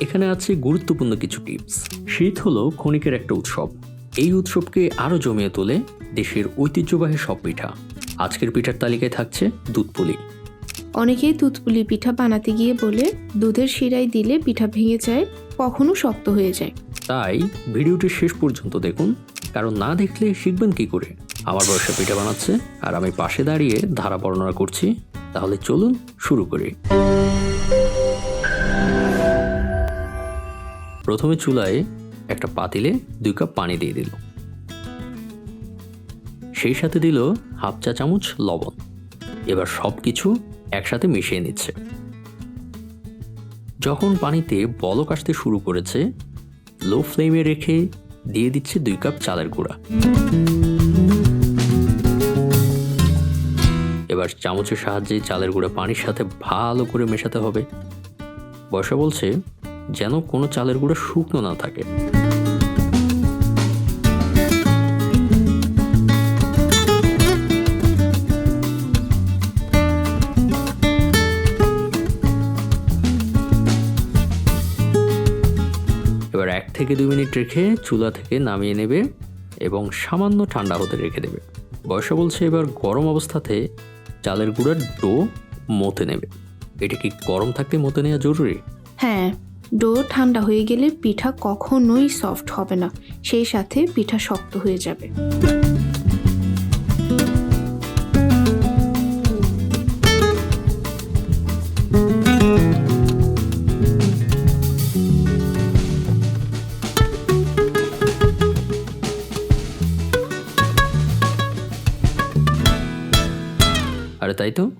এখানে আছে গুরুত্বপূর্ণ কিছু টিপস। শীত হলো ক্ষণিকের একটা উৎসব। এই উৎসবকে আরও জমিয়ে তোলে দেশের ঐতিহ্যবাহী সব পিঠা। আজকের পিঠার তালিকায় থাকছে দুধপুলি অনেকেই দুধপুলি পিঠা বানাতে গিয়ে বলে দুধের শিরায় দিলে পিঠা ভেঙে যায় কখনো শক্ত হয়ে যায়। তাই ভিডিওটি শেষ পর্যন্ত দেখুন কারণ না দেখলে শিখবেন কি করে? আমার বয়সে পিঠা বানাচ্ছে আর আমি পাশে দাঁড়িয়ে ধারা বর্ণনা করছি তাহলে চলুন শুরু করি। প্রথমে চুলায় একটা পাতিলে দুই কাপ পানি দিয়ে দিল। সেই সাথে দিল হাফ চা চামচ লবণ। এবার সব কিছু একসাথে মিশিয়ে নিচ্ছে। যখন পানিতে বলক আসতে শুরু করেছে, লো ফ্লেমে রেখে দিয়ে দিচ্ছে দুই কাপ চালের গুঁড়া। এবার চামচের সাহায্যে চালের গুঁড়া পানির সাথে ভালো করে মেশাতে হবে। বর্ষা বলছে যেন কোনো চালের গুঁড়ো শুকনো না থাকে। এবার এক থেকে দুই মিনিট রেখে চুলা থেকে নামিয়ে নেবে এবং সামান্য ঠান্ডা হতে রেখে দেবে। বয়সা বলছে এবার গরম অবস্থাতে চালের গুঁড়ার ডো মতে নেবে। এটা কি গরম থাকতে মতে নেওয়া জরুরি? হ্যাঁ ডো ঠান্ডা হয়ে গেলে পিঠা কখনোই সফট হবে না। সেই সাথে পিঠা শক্ত হয়ে যাবে। আর তাই তো?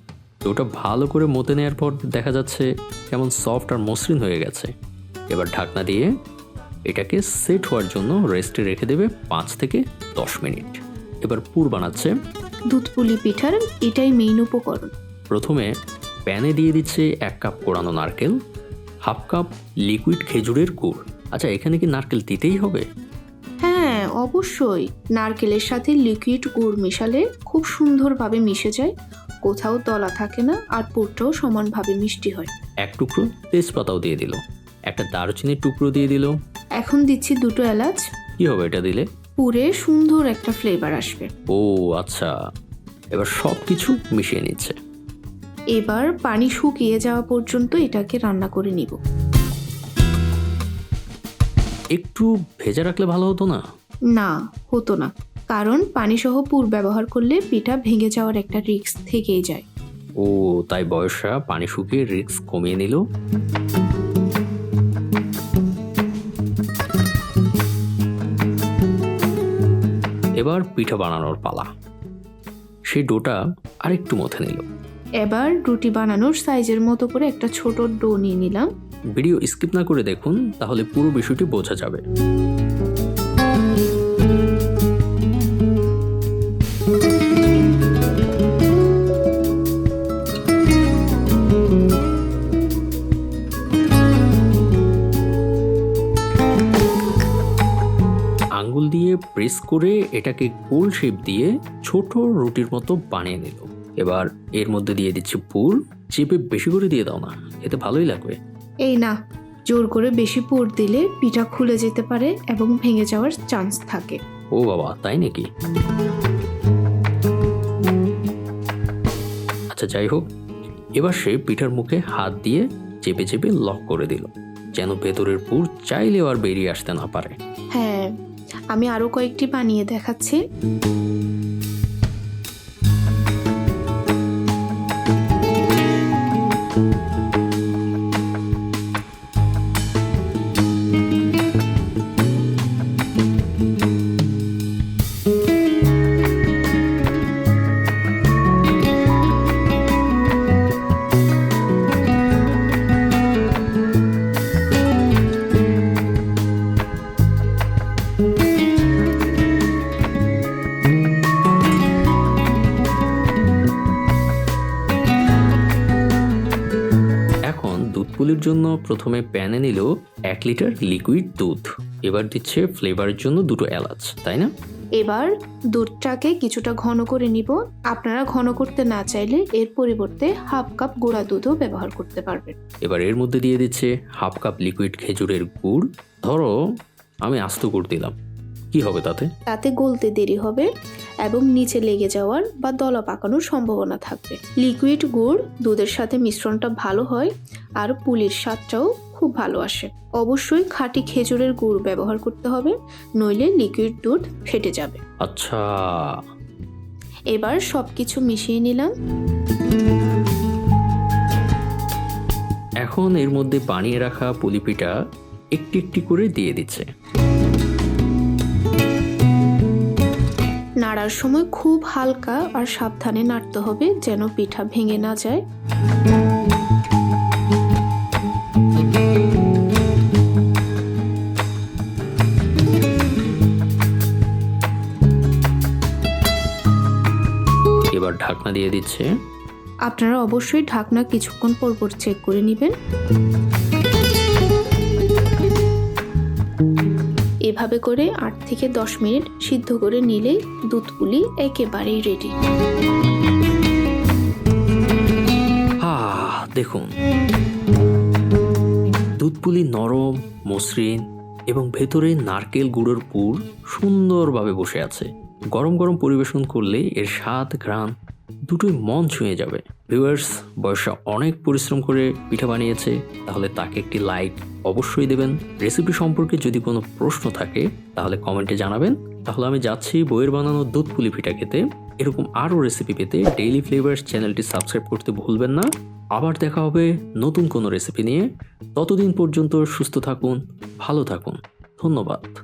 ওটা ভালো করে মতে নেওয়ার পর দেখা যাচ্ছে কেমন সফট আর মসৃণ হয়ে গেছে। এবার ঢাকনা দিয়ে এটাকে সেট হওয়ার জন্য রেস্টে রেখে দেবে পাঁচ থেকে দশ মিনিট। এবার পুর বানাচ্ছে। দুধপুলি পিঠার এটাই মেইন উপকরণ। প্রথমে প্যানে দিয়ে দিচ্ছে এক কাপ কোরানো নারকেল হাফ কাপ লিকুইড খেজুরের গুড়। আচ্ছা এখানে কি নারকেল দিতেই হবে? হ্যাঁ অবশ্যই। নারকেলের সাথে লিকুইড গুড় মেশালে খুব সুন্দরভাবে মিশে যায়। কোথাও দলা থাকে না আর পুরটাও সমানভাবে মিষ্টি হয়। এক টুকরো তেজপাতাও দিয়ে দিল। একটা দারুচিনির টুকরো দিয়ে দিল। এখন দিচ্ছি দুটো এলাচ। কি হবে এটা দিলে? পুরে সুন্দর একটা ফ্লেভার আসবে। ও আচ্ছা। এবার সব কিছু মিশিয়ে নিচ্ছে। এবার পানি শুকিয়ে যাওয়া পর্যন্ত এটাকে রান্না করে নিব। একটু ভেজা রাখলে ভালো হতো না? না হতো না। কারণ পানি সহ পুর ব্যবহার করলে পিঠা ভেঙে যাওয়ার একটা রিস্ক থেকেই যায়। ও তাই বয়সরা পানি শুকিয়ে রিস্ক কমিয়ে নিল? এবার পিঠা বানানোর পালা। সেই ডোটা আরেকটু মথে নিল। এবার রুটি বানানোর সাইজের মতো করে একটা ছোট ডো নিয়ে নিলাম। ভিডিও স্কিপ না করে দেখুন তাহলে পুরো বিষয়টি বোঝা যাবে। প্রেস করে এটাকে গোল শেপ দিয়ে ছোট রুটির মতো বানিয়ে নিল। এবার এর মধ্যে দিয়ে দিচ্ছি পুর। চেপে বেশি করে দিয়ে দাও না এতে ভালোই লাগবে। এই না জোর করে বেশি পুর দিলে পিঠা খুলে যেতে পারে এবং ভেঙে যাওয়ার চান্স থাকে। ও বাবা তাই নাকি? আচ্ছা যাই হোক এবার সে পিঠার মুখে হাত দিয়ে চেপে চেপে লক করে দিল যেন ভেতরের পুর চাইলেও আর বেরিয়ে আসতে না পারে। হ্যাঁ আমি আরও কয়েকটি বানিয়ে দেখাচ্ছি। এখন জন্য প্রথমে প্যানে নিল এক লিটার লিকুইড দুধ। এবার দিচ্ছে ফ্লেভারের জন্য দুটো এলাচ তাই না? এবার দুধটাকে কিছুটা ঘন করে নিব। আপনারা ঘন করতে না চাইলে এর পরিবর্তে হাফ কাপ গুঁড়া দুধও ব্যবহার করতে পারবেন। এবার এর মধ্যে দিয়ে দিচ্ছে হাফ কাপ লিকুইড খেজুরের গুড়। ধরো আমি আস্ত গুড় দিলাম। কি হবে তাতে? তাতে গলতে দেরি হবে এবং নিচে লেগে যাওয়ার বা দলা পাকানোর সম্ভাবনা থাকবে। লিকুইড গুড় দুধের সাথে মিশ্রণটা ভালো হয় আর পুলির স্বাদটাও খুব ভালো আসে। অবশ্যই খাঁটি খেজুরের গুড় ব্যবহার করতে হবে নইলে লিকুইড দুধ ফেটে যাবে। আচ্ছা। এবার সব কিছু মিশিয়ে নিলাম। এখন এর মধ্যে বানিয়ে রাখা পুলিপিটা একটি একটি করে দিয়ে দিচ্ছে। নাড়ার সময় খুব হালকা আর সাবধানে নাড়তে হবে যেন পিঠা ভেঙে না যায়। এবার ঢাকনা দিয়ে দিচ্ছে। আপনারা অবশ্যই ঢাকনা কিছুক্ষণ পর পর চেক করে নেবেন। এভাবে করে আট থেকে দশ মিনিট সিদ্ধ করে নিলেই দুধ পুলি একেবারেই রেডি দেখুন। দুধ পুলি নরম, মসৃণ এবং ভেতরে নারকেল গুঁড়োর পুর সুন্দরভাবে বসে আছে। গরম গরম পরিবেশন করলে এর স্বাদ, ঘ্রাণ দুটোই মন ছুঁয়ে যাবে। ভিউয়ার্স বয়সা অনেক পরিশ্রম করে পিঠা বানিয়েছে, তাহলে তাকে একটি লাইক অবশ্যই দেবেন। রেসিপি সম্পর্কে যদি কোনো প্রশ্ন থাকে, তাহলে কমেন্টে জানাবেন। তাহলে আমি যাচ্ছি বইয়ের বানানো দুধ পুলি পিঠা খেতে। এরকম আরও রেসিপি পেতে ডেইলি ফ্লেভার্স চ্যানেলটি সাবস্ক্রাইব করতে ভুলবেন না। আবার দেখা হবে নতুন কোনো রেসিপি নিয়ে। ততদিন পর্যন্ত সুস্থ থাকুন, ভালো থাকুন। ধন্যবাদ।